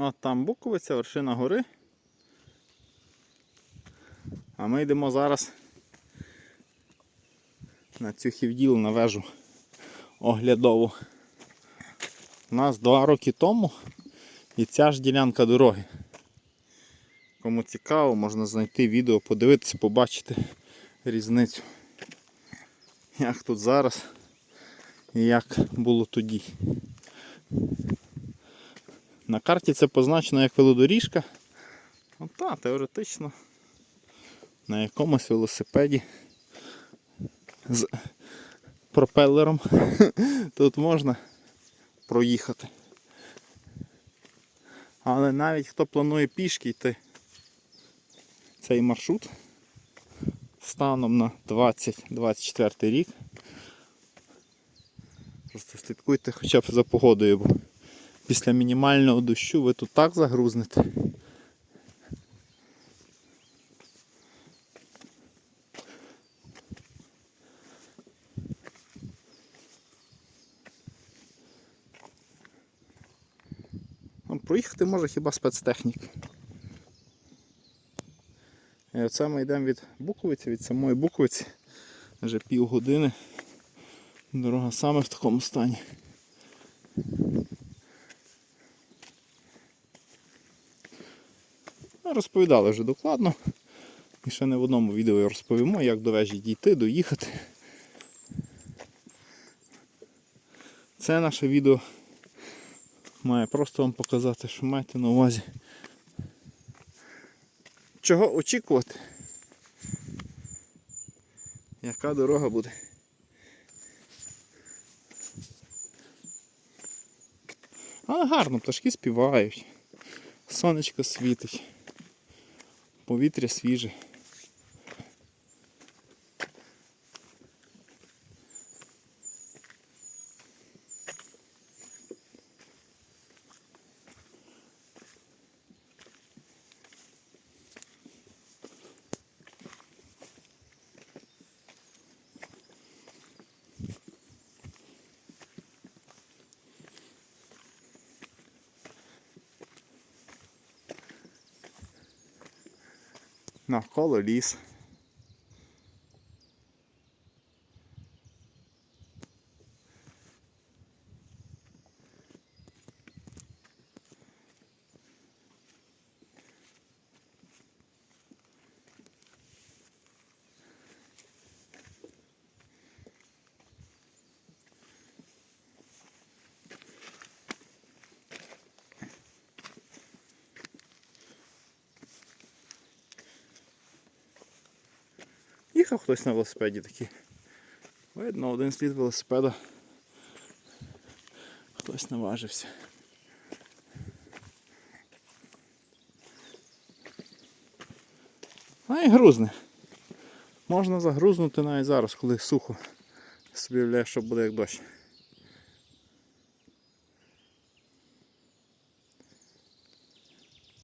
Ну, от там Буковиця, вершина гори. А ми йдемо зараз на цю хівділу на вежу оглядову. У нас два роки тому і ця ж ділянка дороги. Кому цікаво, можна знайти відео, подивитися, побачити різницю. Як тут зараз і як було тоді. На карті це позначено як велодоріжка. Та, теоретично на якомусь велосипеді з пропелером тут можна проїхати. Але навіть хто планує пішки йти цей маршрут станом на 20-24 рік. Просто слідкуйте хоча б за погодою, після мінімального дощу ви тут так загрузнете. Ну, проїхати може хіба спецтехнік. І оце ми йдемо від Буковиці, від самої Буковиці. Вже півгодини. Дорога саме в такому стані. Розповідали вже докладно. І ще не в одному відео розповімо, як до вежі дійти, доїхати. Це наше відео має просто вам показати, що маєте на увазі. Чого очікувати? Яка дорога буде? Але гарно, пташки співають, сонечко світить, повітря свіже. na colorista Їхав хтось на велосипеді такий. Видно, один слід велосипеда. Хтось наважився. А і грузне. Можна загрузнути навіть зараз, коли сухо. Собі уявляєш, що буде як дощ.